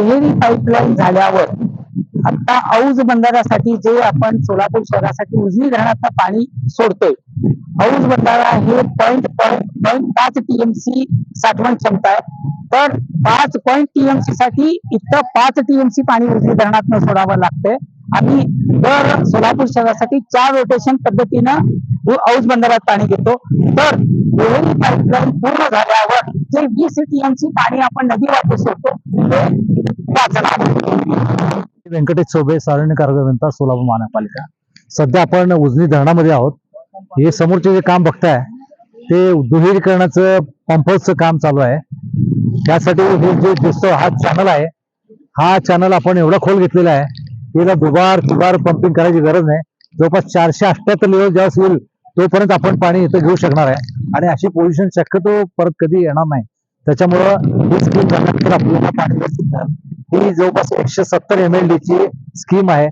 दुहेरी पाईपलाईन झाल्यावर आता औज बंधाऱ्यासाठी जे आपण सोलापूर शहरासाठी उजनी धरणाचं पाणी सोडतोय. औज बंधारा हे पॉईंट पॉईंट पॉईंट पाच टीएमसी साठवण क्षमता आहे. तर पाच पॉईंट टीएमसी साठी इथं पाच टीएमसी पाणी उजनी धरणात सोडावं लागतंय. आम्ही दर सोलापूर शहरासाठी चार रोटेशन पद्धतीनं औज बंधाऱ्यात पाणी घेतो. तर दुहेरी पाईपलाईन पूर्ण झाल्यावर जे वीस टीएमसी पाणी आपण नदी वापरू शकतो ते वाचणार व्यंकटेश चोबे सारण्य कार्यकर्ता सोलापूर महानगरपालिका. सध्या आपण उजनी धरणामध्ये आहोत. हे समोरचे जे काम बघताय ते दुहेरीकरणाचं पंपचं काम चालू आहे. त्यासाठी हे जे दिसतो हा चॅनल आहे. हा चॅनल आपण एवढा खोल घेतलेला आहे की याला दुबार तिबार पंपिंग करायची गरज नाही. जवळपास चारशे अठ्ठ्याहत्तर लेवल ज्यावेळेस येईल तोपर्यंत आपण पाणी इथं घेऊ शकणार आहे. आणि अशी पोझिशन शक्यतो परत कधी येणार नाही. त्याच्यामुळं ही स्कीम आपल्याला पाणी ही जवळपास एकशे सत्तर एम एल डी ची स्कीम आहे.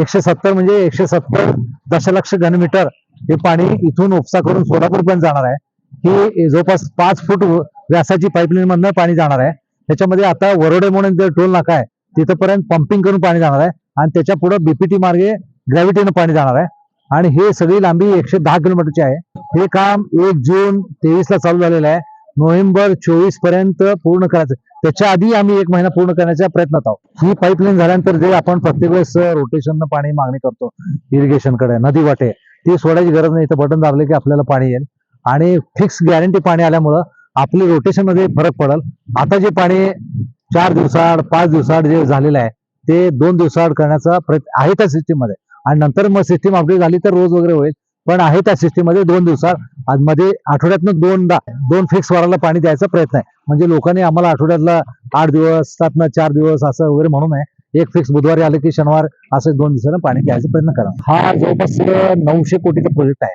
एकशे सत्तर म्हणजे एकशे सत्तर दशलक्ष घनमीटर हे पाणी इथून उपसा करून सोलापूर पर्यंत जाणार आहे. ही जवळपास पाच फूट व्यासाची पाईपलाईन मधनं पाणी जाणार आहे. त्याच्यामध्ये आता वरोडे म्हणून जे टोल नाका आहे तिथपर्यंत पंपिंग करून पाणी जाणार आहे. आणि त्याच्या पुढे बीपीटी मार्गे ग्रॅव्हिटीनं पाणी जाणार आहे. आणि हे सगळी लांबी एकशे दहा किलोमीटरची आहे. हे काम एक जून तेवीस ला चालू झालेलं आहे. नोव्हेंबर चोवीसपर्यंत पूर्ण करायचं. त्याच्या आधी आम्ही एक महिना पूर्ण करण्याच्या प्रयत्नात आहोत. ही पाईपलाईन झाल्यानंतर जे आपण प्रत्येक वेळेस रोटेशन पाणी मागणी करतो इरिगेशनकडे नदी वाटे ती सोडायची गरज नाही. तर बटन दाबले की आपल्याला पाणी येईल. आणि फिक्स गॅरंटी पाणी आल्यामुळं आपली रोटेशनमध्ये फरक पडेल. आता जे पाणी चार दिवसाआड पाच दिवसाआड जे झालेलं आहे ते दोन दिवसाआड करण्याचा प्रयत्न आहे त्या सिस्टीममध्ये. आणि नंतर मग सिस्टीम अपडेट झाली तर रोज वगैरे होईल. पण आहे त्या सिस्टीममध्ये दोन दिवसात. आज मध्ये आठवड्यातनं दोनदा दोन फिक्स वाराला पाणी द्यायचा प्रयत्न आहे. म्हणजे लोकांनी आम्हाला आठवड्यातला आठ दिवस सातनं चार दिवस असं वगैरे म्हणून आहे. एक फिक्स बुधवारी आलं की शनिवार असं दोन दिवसानं पाणी द्यायचा प्रयत्न करा. हा जवळपास नऊशे कोटीचा प्रोजेक्ट आहे.